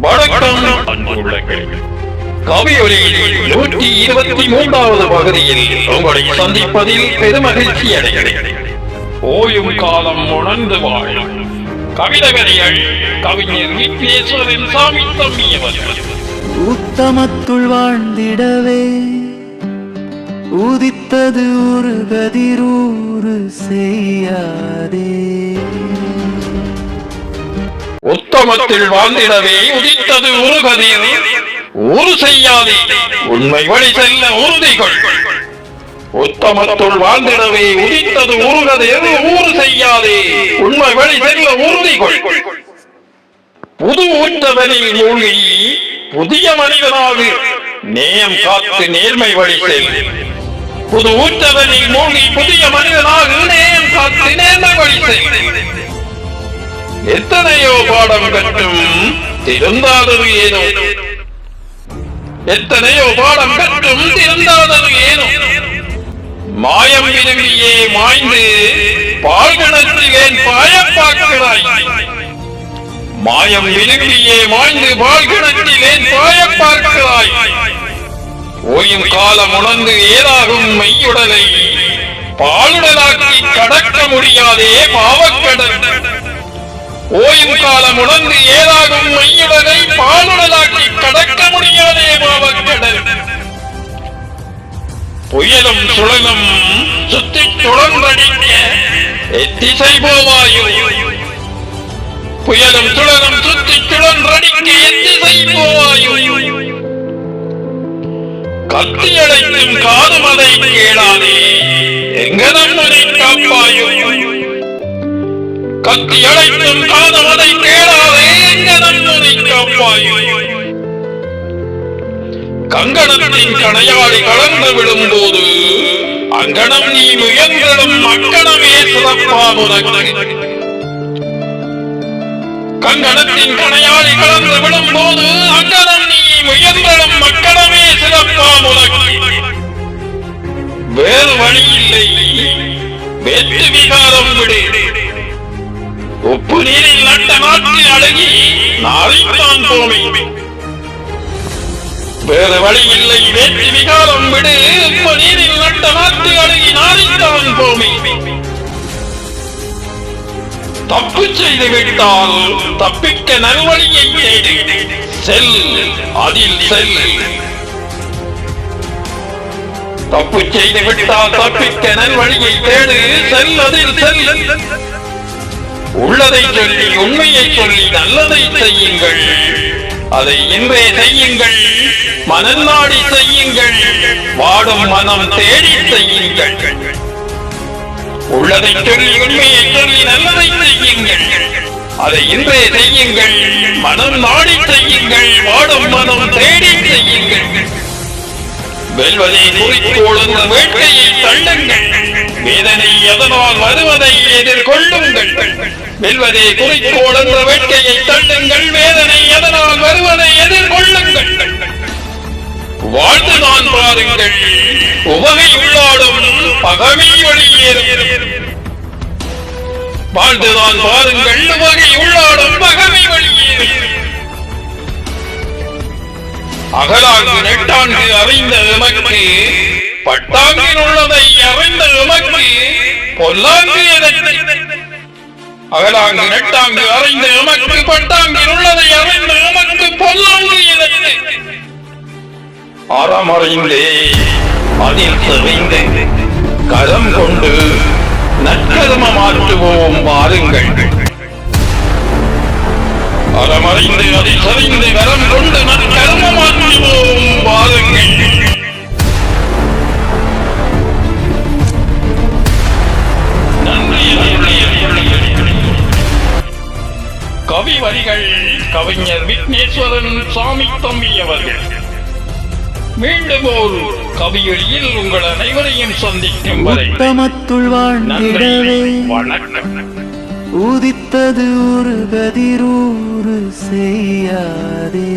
வணக்கம் அன்புள்ளங்கள். கவியொலியில் நூற்றி இருபத்தி மூன்றாவது பகுதியில் உங்களை சந்திப்பதில் பெருமகிழ்ச்சி அடைகிறேன். ஓயும் காலம் உணர்ந்து வாழும் கவிதகரிகள் கவிஞர் விக்னேஸ்வரன் சாமி தம்பியவர்கள் உத்தமத்துள் வாழ்ந்திடவே உதித்தது ஒரு கதிரூறு செய்யாதே. உத்தமத்தில் வாழ்ந்திடவே உதித்தது ஒரு கதிர் ஊறு செய்யாதே. உண்மை வழி செல்ல உறுதிகள். உத்தமத்துள் வாழ்ந்திடவே உதித்தது ஒரு கதிர் ஊறு செய்யாதே. உண்மை வழி செல்ல உறுதிகள். புது ஊற்றவனில் மூழ்கி புதிய மனிதனாக. நேயம் காத்து நேர்மை வழி செல். புது ஊற்றவனில் மூழ்கி புதிய மனிதனாக. பாடம் கட்டும். திருந்தாதது ஏனோ எத்தனையோ பாடம் கட்டும் திருந்தாதது ஏனோ மாயம் விரும்பியே மாய்ந்து பால்கணத்தில் ஏன் பாயப்பாக்குகிறாய் மாயம் விரும்பியே மாய்ந்து பால்கணத்தில் ஏன் பாயப்பார்க்கிறாய் ஓயும் காலம் உணர்ந்து ஏதாகும் மெய்யுடலை பாலுடலாக்கி கடக்க முடியாதே பாவக்கடல். ஓயும் காலம் உணர்ந்து ஏதாகும் மையுடனை பாலுடலாக்கி கடக்க முடியாதே மாவக்கடல் புயலும் சுழலும் சுத்தி துளர்ந்தடிக்க எத்திசை போவாயோ? புயலும் சுழலும் சுத்தி துளர்ந்தடிக்க எத்திசை போவாயோ? கத்தியடைக்கும் அதை கேளாதே எங்க நம்மனை காப்பாயோ? கத்தி அழைத்தும் கங்கணத்தின் கணையாடி கலந்து விடும்போது அங்கனம் நீ முயன்றிடும் மக்கணமே சிறப்பாம் உனக்கு கங்கணத்தின் கணையாளி கலந்து விடும்போது அங்கனம் நீ முயன்றிடும் மக்கணமே சிறப்பாம் உனக்கு வேறு வழி இல்லை. வெற்றி விகாரம் விடு. உப்பு நீரில் நட்ட நாட்டு அழகி நாளைத்தான் போமே வேறு வழி இல்லை. வேற்றி விகாரம் விடு. நீரில் நட்ட நாட்டு அழகி நாளைத்தான் போமி. தப்பு செய்து விட்டால் தப்பிக்க நல்வழியை தேடு. செல் அதில் செல். தப்பு செய்து விட்டால் தப்பிக்க நல்வழியை தேடு. செல் அதில் செல். உள்ளதை சொல்லி உண்மையை சொல்லி நல்லதை செய்யுங்கள். அதை இன்றே செய்யுங்கள். மனம் நாடி செய்யுங்கள். வாடும் மனம் தேடி செய்யுங்கள். உள்ளதை சொல்லி உண்மையை சொல்லி நல்லதை செய்யுங்கள். அதை இன்றே செய்யுங்கள். மனம் நாடி செய்யுங்கள். வாடும் மனம் தேடி செய்யுங்கள். வெல்வதை குறிக்கோளுங்கள் வேட்கையை தள்ளுங்கள். வேதனை எதனால் வருவதை எதிர்கொள்ளுங்கள். வெல்வதே குறிக்கோள் என்ற வேட்கையை தள்ளுங்கள். வேதனை எதனால் வருவதை எதிர்கொள்ளுங்கள். வாழ்ந்துதான் பாருங்கள். உவகை உள்ளாடும் பகமை வெளியேறும் வாழ்ந்துதான் பாருங்கள். உவகை உள்ளாடும் பகமை வெளியேறும் அகலாங்கு நெட்டாங்கு அறிந்த எமக்கு பட்டாங்கில் உள்ளதை அறிந்த எமக்கு பொல்லாங்கு அகலாங்கு நெட்டாங்கு அறிந்த எமக்கு பட்டாங்கில் உள்ளதை அறிந்த எமக்கு பொல்லாங்கு எதற்கு? அறமறைந்தே அதில் சிறைந்து கரம் கொண்டு நற்கர்மமாற்றுவோம் வாருங்கள். அறமறைந்து அதில் செறிந்து கரம் கொண்டு நற்கர்மமாற்றுவோம் வாருங்கள். கவி வரிகள் கவிஞர் விக்னேஸ்வரன் சாமி தம்பி அவர்கள். மீண்டும் ஒரு கவியொலியில் உங்கள் அனைவரையும் சந்திக்கும் வரை உத்தமத்துள் வாழ்ந்திடவே. வணக்கம். உதித்தது ஒரு கதிரூறு செய்யாதே.